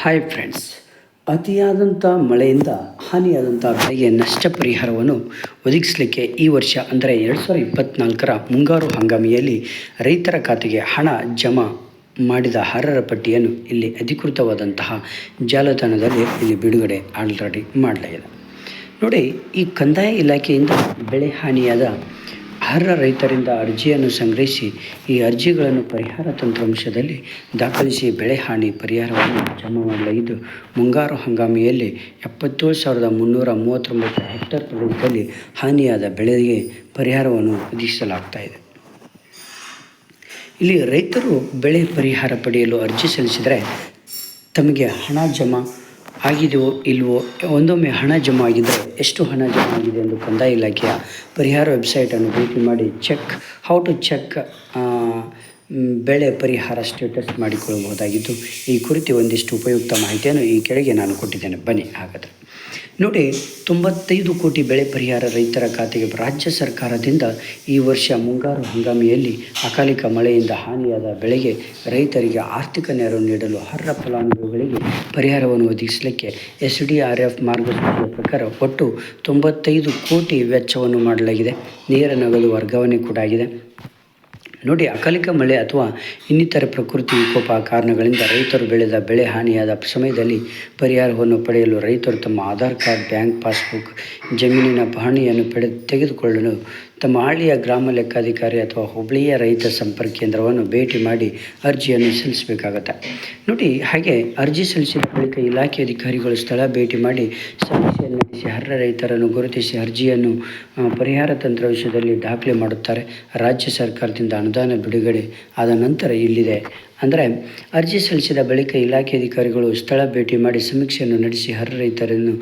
Hi friends ಅತಿಯಾದಂಥ ಮಳೆಯಿಂದ ಹಾನಿಯಾದಂಥ ಬೆಳೆಗೆ ನಷ್ಟ ಪರಿಹಾರವನ್ನು ಒದಗಿಸಲಿಕ್ಕೆ ಈ ವರ್ಷ ಅಂದರೆ ಎರಡು ಸಾವಿರದ ಇಪ್ಪತ್ತ್ನಾಲ್ಕರ ಮುಂಗಾರು ಹಂಗಾಮಿಯಲ್ಲಿ ರೈತರ ಖಾತೆಗೆ ಹಣ ಜಮಾ ಮಾಡಿದ ಅರ್ಹರ ಪಟ್ಟಿಯನ್ನು ಇಲ್ಲಿ ಅಧಿಕೃತವಾದಂತಹ ಜಾಲತಾಣದಲ್ಲಿ ಇಲ್ಲಿ ಬಿಡುಗಡೆ ಆಲ್ರೆಡಿ ಮಾಡಲಾಗಿದೆ. ನೋಡಿ ಈ ಕಂದಾಯ ಇಲಾಖೆಯಿಂದ ಬೆಳೆ ಹಾನಿಯಾದ ಅರ್ಹ ರೈತರಿಂದ ಅರ್ಜಿಯನ್ನು ಸಂಗ್ರಹಿಸಿ ಈ ಅರ್ಜಿಗಳನ್ನು ಪರಿಹಾರ ತಂತ್ರಾಂಶದಲ್ಲಿ ದಾಖಲಿಸಿ ಬೆಳೆ ಹಾನಿ ಪರಿಹಾರವನ್ನು ಜಮಾ ಮಾಡಲಾಗಿದ್ದು ಮುಂಗಾರು ಹಂಗಾಮಿಯಲ್ಲಿ ಎಪ್ಪತ್ತೇಳು ಸಾವಿರದ ಮುನ್ನೂರ ಮೂವತ್ತೊಂಬತ್ತು ಹೆಕ್ಟರ್ ಪ್ರದೇಶದಲ್ಲಿ ಹಾನಿಯಾದ ಬೆಳೆಗೆ ಪರಿಹಾರವನ್ನು ಒದಗಿಸಲಾಗ್ತಾ ಇದೆ. ಇಲ್ಲಿ ರೈತರು ಬೆಳೆ ಪರಿಹಾರ ಪಡೆಯಲು ಅರ್ಜಿ ಸಲ್ಲಿಸಿದರೆ ತಮಗೆ ಹಣ ಜಮಾ ಆಗಿದೆಯೋ ಇಲ್ವೋ, ಒಂದೊಮ್ಮೆ ಹಣ ಜಮಾ ಆಗಿದ್ದರೆ ಎಷ್ಟು ಹಣ ಜಮಾ ಆಗಿದೆ ಎಂದು ಕಂದಾಯ ಇಲಾಖೆಯ ಪರಿಹಾರ ವೆಬ್ಸೈಟನ್ನು ಭೇಟಿ ಮಾಡಿ ಚೆಕ್, ಹೌ ಟು ಚೆಕ್ ಬೆಳೆ ಪರಿಹಾರ ಸ್ಟೇಟಸ್ ಮಾಡಿಕೊಳ್ಳಬಹುದಾಗಿದ್ದು, ಈ ಕುರಿತು ಒಂದಿಷ್ಟು ಉಪಯುಕ್ತ ಮಾಹಿತಿಯನ್ನು ಈ ಕೆಳಗೆ ನಾನು ಕೊಟ್ಟಿದ್ದೇನೆ. ಬನ್ನಿ, ಹಾಗಾದರೆ. ನೋಡಿ, ತೊಂಬತ್ತೈದು ಕೋಟಿ ಬೆಳೆ ಪರಿಹಾರ ರೈತರ ಖಾತೆಗೆ ರಾಜ್ಯ ಸರ್ಕಾರದಿಂದ ಈ ವರ್ಷ ಮುಂಗಾರು ಹಂಗಾಮಿಯಲ್ಲಿ ಅಕಾಲಿಕ ಮಳೆಯಿಂದ ಹಾನಿಯಾದ ಬೆಳೆಗೆ ರೈತರಿಗೆ ಆರ್ಥಿಕ ನೆರವು ನೀಡಲು ಅರ್ಹ ಫಲಾನುಭವಿಗಳಿಗೆ ಪರಿಹಾರವನ್ನು ಒದಗಿಸಲಿಕ್ಕೆ ಎಸ್ ಡಿ ಆರ್ ಎಫ್ ಮಾರ್ಗಸೂಚಿಯ ಪ್ರಕಾರ ಒಟ್ಟು ತೊಂಬತ್ತೈದು ಕೋಟಿ ವೆಚ್ಚವನ್ನು ಮಾಡಲಾಗಿದೆ. ನೇರ ನಗದು ವರ್ಗಾವಣೆ ಕೂಡ ಆಗಿದೆ. ನೋಡಿ, ಅಕಾಲಿಕ ಮಳೆ ಅಥವಾ ಇನ್ನಿತರ ಪ್ರಕೃತಿ ವಿಕೋಪ ಕಾರಣಗಳಿಂದ ರೈತರು ಬೆಳೆದ ಬೆಳೆ ಹಾನಿಯಾದ ಸಮಯದಲ್ಲಿ ಪರಿಹಾರವನ್ನು ಪಡೆಯಲು ರೈತರು ತಮ್ಮ ಆಧಾರ್ ಕಾರ್ಡ್, ಬ್ಯಾಂಕ್ ಪಾಸ್ಬುಕ್, ಜಮೀನಿನ ಪಹಣಿಯನ್ನು ಪಡೆ ತೆಗೆದುಕೊಳ್ಳಲು ತಮ್ಮ ಹಳ್ಳಿಯ ಗ್ರಾಮ ಲೆಕ್ಕಾಧಿಕಾರಿ ಅಥವಾ ಹುಬ್ಬಳ್ಳಿಯ ರೈತ ಸಂಪರ್ಕ ಕೇಂದ್ರವನ್ನು ಭೇಟಿ ಮಾಡಿ ಅರ್ಜಿಯನ್ನು ಸಲ್ಲಿಸಬೇಕಾಗತ್ತೆ. ನೋಡಿ, ಹಾಗೆ ಅರ್ಜಿ ಸಲ್ಲಿಸಿದ ಬಳಿಕ ಇಲಾಖೆ ಅಧಿಕಾರಿಗಳು ಸ್ಥಳ ಭೇಟಿ ಮಾಡಿ ಸಮಸ್ಯೆಯನ್ನು ನಡೆಸಿ ಅರ್ಹ ರೈತರನ್ನು ಗುರುತಿಸಿ ಅರ್ಜಿಯನ್ನು ಪರಿಹಾರ ತಂತ್ರ ವಿಷಯದಲ್ಲಿ ದಾಖಲೆ ಮಾಡುತ್ತಾರೆ. ರಾಜ್ಯ ಸರ್ಕಾರದಿಂದ ಅನುದಾನ ಬಿಡುಗಡೆ ಆದ ನಂತರ ಇಲ್ಲಿದೆ. ಅಂದರೆ ಅರ್ಜಿ ಸಲ್ಲಿಸಿದ ಬಳಿಕ ಇಲಾಖೆ ಅಧಿಕಾರಿಗಳು ಸ್ಥಳ ಭೇಟಿ ಮಾಡಿ ಸಮೀಕ್ಷೆಯನ್ನು ನಡೆಸಿ ಅರ್ಹ ರೈತರನ್ನು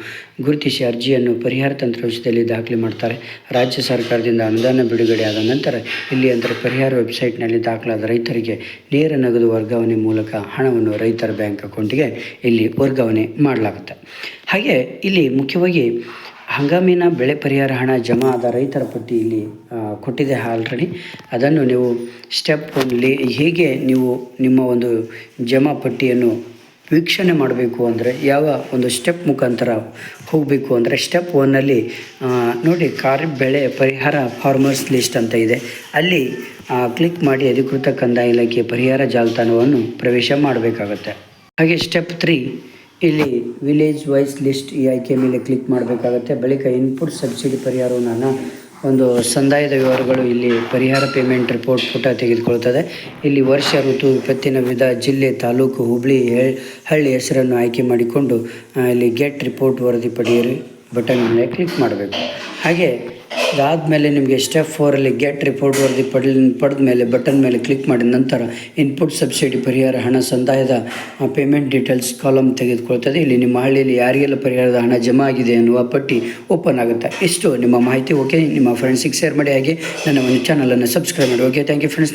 ಗುರುತಿಸಿ ಅರ್ಜಿಯನ್ನು ಪರಿಹಾರ ತಂತ್ರ ವಿಷಯದಲ್ಲಿ ದಾಖಲೆ ಮಾಡ್ತಾರೆ. ರಾಜ್ಯ ಸರ್ಕಾರದಿಂದ ಅನುದಾನ ಬಿಡುಗಡೆ ಆದ ನಂತರ ಇಲ್ಲಿ ಅಂತರ ಪರಿಹಾರ ವೆಬ್ಸೈಟ್ನಲ್ಲಿ ದಾಖಲಾದ ರೈತರಿಗೆ ನೇರ ನಗದು ವರ್ಗಾವಣೆ ಮೂಲಕ ಹಣವನ್ನು ರೈತರ ಬ್ಯಾಂಕ್ ಅಕೌಂಟಿಗೆ ಇಲ್ಲಿ ವರ್ಗಾವಣೆ ಮಾಡಲಾಗುತ್ತೆ. ಹಾಗೆ ಇಲ್ಲಿ ಮುಖ್ಯವಾಗಿ ಹಂಗಾಮಿನ ಬೆಳೆ ಪರಿಹಾರ ಹಣ ಜಮಾ ಆದ ರೈತರ ಪಟ್ಟಿ ಇಲ್ಲಿ ಕೊಟ್ಟಿದೆ ಆಲ್ರೆಡಿ ಅದನ್ನು ನೀವು ಸ್ಟೆಪ್ ಒನ್ಲಿ ಹೇಗೆ ನೀವು ನಿಮ್ಮ ಒಂದು ಜಮಾ ಪಟ್ಟಿಯನ್ನು ವೀಕ್ಷಣೆ ಮಾಡಬೇಕು ಅಂದರೆ, ಯಾವ ಒಂದು ಸ್ಟೆಪ್ ಮುಖಾಂತರ ಹೋಗಬೇಕು ಅಂದರೆ ಸ್ಟೆಪ್ ಒನ್ನಲ್ಲಿ ನೋಡಿ ಕಾರ್ ಬೆಳೆ ಪರಿಹಾರ ಫಾರ್ಮರ್ಸ್ ಲಿಸ್ಟ್ ಅಂತ ಇದೆ. ಅಲ್ಲಿ ಕ್ಲಿಕ್ ಮಾಡಿ ಅಧಿಕೃತ ಕಂದಾಯ ಇಲಾಖೆ ಪರಿಹಾರ ಜಾಲತಾಣವನ್ನು ಪ್ರವೇಶ ಮಾಡಬೇಕಾಗತ್ತೆ. ಹಾಗೆ ಸ್ಟೆಪ್ ತ್ರೀ ಇಲ್ಲಿ ವಿಲೇಜ್ ವೈಸ್ ಲಿಸ್ಟ್ ಈ ಆಯ್ಕೆ ಮೇಲೆ ಕ್ಲಿಕ್ ಮಾಡಬೇಕಾಗತ್ತೆ. ಬಳಿಕ ಇನ್ಪುಟ್ ಸಬ್ಸಿಡಿ ಪರಿಹಾರವನ್ನು ಒಂದು ಸಂದಾಯದ ವಿವರಗಳು ಇಲ್ಲಿ ಪರಿಹಾರ ಪೇಮೆಂಟ್ ರಿಪೋರ್ಟ್ ಪುಟ ತೆಗೆದುಕೊಳ್ತದೆ. ಇಲ್ಲಿ ವರ್ಷ ಋತು, ವಿಪತ್ತಿನ ವಿಧ, ಜಿಲ್ಲೆ, ತಾಲೂಕು, ಹುಬ್ಳಿ ಹಳ್ಳಿ ಹೆಸರನ್ನು ಆಯ್ಕೆ ಮಾಡಿಕೊಂಡು ಇಲ್ಲಿ ಗೆಟ್ ರಿಪೋರ್ಟ್ ವರದಿ ಪಡೆಯಿರಿ ಬಟನ್ ಮೇಲೆ ಕ್ಲಿಕ್ ಮಾಡಬೇಕು. ಹಾಗೆ ಅದಾದಮೇಲೆ ನಿಮಗೆ ಸ್ಟೆಪ್ ಫೋರಲ್ಲಿ ಗೆಟ್ ರಿಪೋರ್ಟ್ ವರದಿ ಪಡೆದ ಪಡೆದ ಮೇಲೆ ಬಟನ್ ಮೇಲೆ ಕ್ಲಿಕ್ ಮಾಡಿದ ನಂತರ ಇನ್ಪುಟ್ ಸಬ್ಸಿಡಿ ಪರಿಹಾರ ಹಣ ಸಂದಾಯದ ಪೇಮೆಂಟ್ ಡೀಟೇಲ್ಸ್ ಕಾಲಮ್ ತೆಗೆದುಕೊಳ್ತದೆ. ಇಲ್ಲಿ ನಿಮ್ಮ ಹಳ್ಳಿಯಲ್ಲಿ ಯಾರಿಗೆಲ್ಲ ಪರಿಹಾರದ ಹಣ ಜಮಾ ಆಗಿದೆ ಎನ್ನುವ ಪಟ್ಟಿ ಓಪನ್ ಆಗುತ್ತೆ. ಇಷ್ಟು ನಿಮ್ಮ ಮಾಹಿತಿ. ಓಕೆ ನಿಮ್ಮ ಫ್ರೆಂಡ್ಸಿಗೆ ಶೇರ್ ಮಾಡಿ. ಹಾಗೆ ನನ್ನ ಒಂದು ಚಾನಲನ್ನು ಸಬ್ಸ್ಕ್ರೈಬ್ ಮಾಡಿ. Okay thank you friends